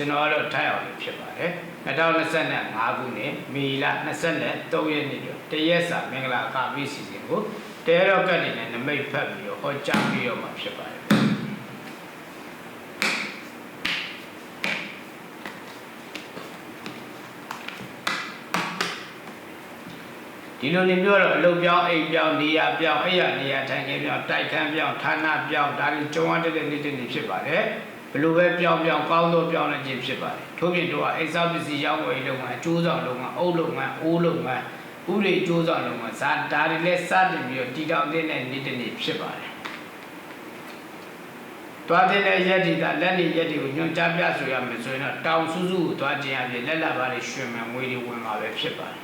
ကျွန်တော်ကတော့ထိုက်အောင်လို့ဖြစ်ပါတယ်2025ခုနှစ်မေလ23ရက်နေ့တော့တရက်စာမင်္ဂလာအခါပေးစီစဉ်ကိုတဲရော့ကတ်နေနဲ့နမိတ်ဖတ်ပြီးတော့ဟောကြားပြီးတော့မှာဖြစ်ပါတယ်ဒီလိုနေပြောတော့အလုပ်ပြောင်းအိမ်ပြောင်းနေရာပြောင်းအဲ့ရနေရာထိုင်ခင်းပြောင်းတိုက်ခန်းပြောင်းဌာနပြောင်းဒါတွေကြုံရတဲ့နေ့တစ်နေ့ဖြစ်ပါတယ် ဘလို့ပဲပြောင်းပြောင်းကောင်းသောပြောင်းလဲခြင်းဖြစ်ပါတယ်ထို့ပြင်တို့ကအိမ်ဆောက်ပစ္စည်းရောင်းဝယ်လုပ်ငန်းအကျိုးဆောင်လုပ်ငန်းအုပ်လုပ်ငန်းအိုးလုပ်ငန်းဥပဒေအကျိုးဆောင်လုပ်ငန်းဇာဒါတွေလည်းစတင်ပြီးတော့တည်တောင်တဲ့နေ့တစ်နေ့ဖြစ်ပါတယ်တွားတဲ့ရက်ဒီကလက်နေရက်တွေကိုညွှန်ကြားပြဆိုရမယ်ဆိုရင်တော့တောင်စုစုကိုတွားခြင်းအပြင်လက်လက်ပါးတွေရွှင်မယ်ငွေတွေဝင်မှာပဲဖြစ်ပါတယ်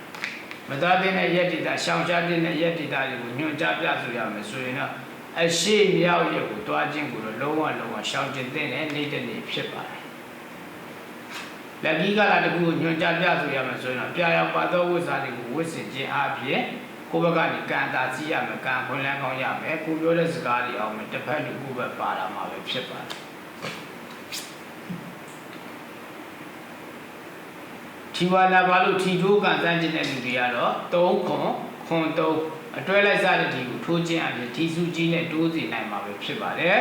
မသားတဲ့နဲ့ရက်တိတာရှောင်ရှားတဲ့နဲ့ရက်တိတာတွေကိုညွှန်ကြားပြဆိုရမယ်ဆိုရင်တော့ အရှိမြောက်ရက်ကိုတွားခြင်းကိုတော့လုံးဝလုံးဝရှောင်ကျင်တဲ့နဲ့နေတဲ့နေ့ဖြစ်ပါတယ်။လက်ကြီးကလာတကူကိုညွှန်ကြားပြဆိုရမယ်ဆိုရင်တော့ပြာရောက်ပါသောဝိဇ္ဇာတွေကိုဝစ်စင်ခြင်းအပြင်ကိုယ့်ဘက်ကနေကံတာစီရမယ်ကံခွင့်လန်းကောင်းရမယ်ကိုပြောတဲ့စကားတွေအောင်မယ်တစ်ဖက်လူကိုယ့်ဘက်ပါလာမှာပဲဖြစ်ပါတယ်။ထီဝါလာဘာလို့ထီထိုးကန်စမ်းခြင်းတဲ့လူတွေကတော့3ခွန် ခွန်3အတွဲလိုက်စားတဲ့ဒီကိုထိုးခြင်းအပြင်ထီစုကြီးနဲ့တိုးစီနိုင်မှာပဲဖြစ်ပါတယ်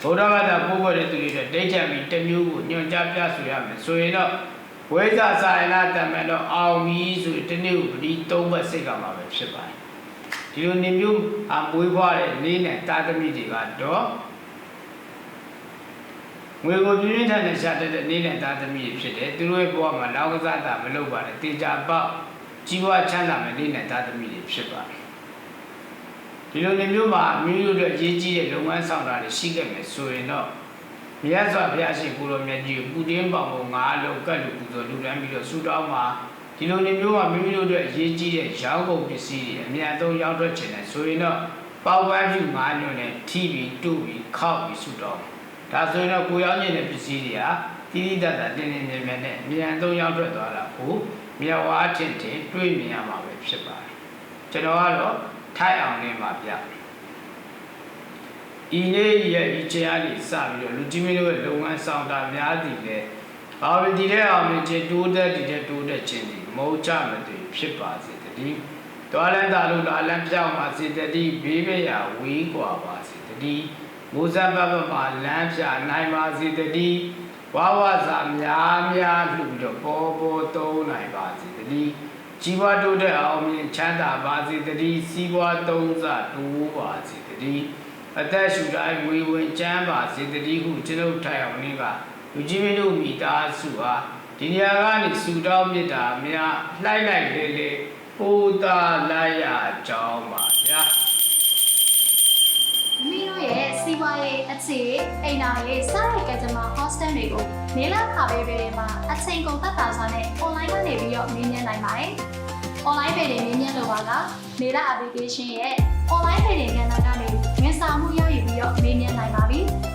ဗုဒ္ဓဘာသာပို့ပေါ်တဲ့သူတွေတော့ဒိဋ္ဌံမီတစ်မျိုးကိုညွှန်ကြားပြဆိုရမယ်ဆိုရင်တော့ဝိဇ္ဇာစာရဏတမန်တော့အောင်ပြီဆိုရင်ဒီနေ့ကိုပတိ3ဘက်စိတ်ကမှာပဲဖြစ်ပါတယ်ဒီလိုနေမျိုးအမွေးဖွားတဲ့နေ့နဲ့တာသမီတွေကတော့ငွေကိုပြင်းပြင်းထန်ထန်ရှာတတ်တဲ့နေ့နဲ့သားသမီးတွေဖြစ်တယ်သူတို့ရဲ့ဘဝမှာလောကစားတာမလုပ်ပါနဲ့တေချာပေါက် ကြီးပွားချမ်းသာမယ့်နေ့နဲ့သားသမီးတွေဖြစ်ပါတယ်ဒီလိုနေမျိုးမှာမိမိတို့အတွက်အရေးကြီးတဲ့လုပ်ငန်းဆောင်တာတွေရှိခဲ့မယ်ဆိုရင်တော့မြတ်စွာဘုရားရှင်ကိုရောမြတ်ကြီးကိုပူတင်းပေါင်ကိုငါအလုံးကတ်လို့ပူဇော်လူတန်းပြီးတော့ဆူတောင်းမှာဒီလိုနေမျိုးမှာမိမိတို့အတွက်အရေးကြီးတဲ့ရောင်းကုန်ပစ္စည်းတွေအများဆုံးရောင်းထွက်ချင်တယ်ဆိုရင်တော့ပေါက်ပန်းဖြူငါးညွန့်နဲ့ထိပြီးတူပြီးခောက်ပြီးဆူတောင်းဒါဆိုရင်တော့ကိုရောက်နေတဲ့ပစ္စည်းတွေကတိတိတတ်တာတင်းတင်းမြဲမြဲနဲ့အမြန်ဆုံးရောက်ထွက်သွားတာကို မြေဝါးထင်ထင်တွေးမြင်ရမှာပဲဖြစ်ပါတယ်ကျွန်တော်ကတော့ထိုက်အောင်လေးပါဗျဤနေ့ရဲ့ဤချရာလေးစပြီးတော့လူကြီးမင်းတို့ရဲ့လုပ်ငန်းဆောင်တာများသည်လေဘာဝတီတဲ့အောင်မြင်ခြင်းတိုးတက်တည်တဲ့တိုးတက်ခြင်းဒီမဟုတ်ကြမသိဖြစ်ပါစေတည်းတွားလန်းသာလို့လာလန်းပြောင်းပါစေတည်းဘေးမရဝေးกว่าပါစေတည်း မိုးစပ်ပပမှာလမ်းဖြာနိုင်ပါစေတည်း ဝါဝစာများများလှူပြီးတော့ပေါ်ပေါ်သုံးနိုင်ပါစေတည်းជីវတိုးတဲ့အောင်မြင်ချမ်းသာပါစေတည်းစီးပွားသုံးစတိုးပါစေတည်းအသက်ရှူတိုင်းဝေဝင်ချမ်းပါစေတည်းဟုကျွန်ုပ်ထိုင်အောင်နည်းကလူကြီးမင်းတို့မိသားစုဟာဒီနေရာကနေစူတောင်းမြစ်တာများလှိုက်လိုက်လေလေပိုးသာလိုက်ရကြောင်းပါဗျာမိတို့ရဲ့စီးပွားရေးအခြေအိမ်နာရေးစားရက ကြမ္မာ hostel တွေကိုနေလာခါပေးပေးတွေမှာအချိန်ကုန်သက်သာစွာနဲ့ online ကနေပြီးတော့မြင်မြင်နိုင်ပါတယ်။ online ပေတွေမြင်မြင်လို့ပါကနေလာ application ရဲ့ online ပေတွေကဏ္ဍကနေဝန်ဆောင်မှုရယူပြီးတော့မြင်မြင်နိုင်ပါပြီ။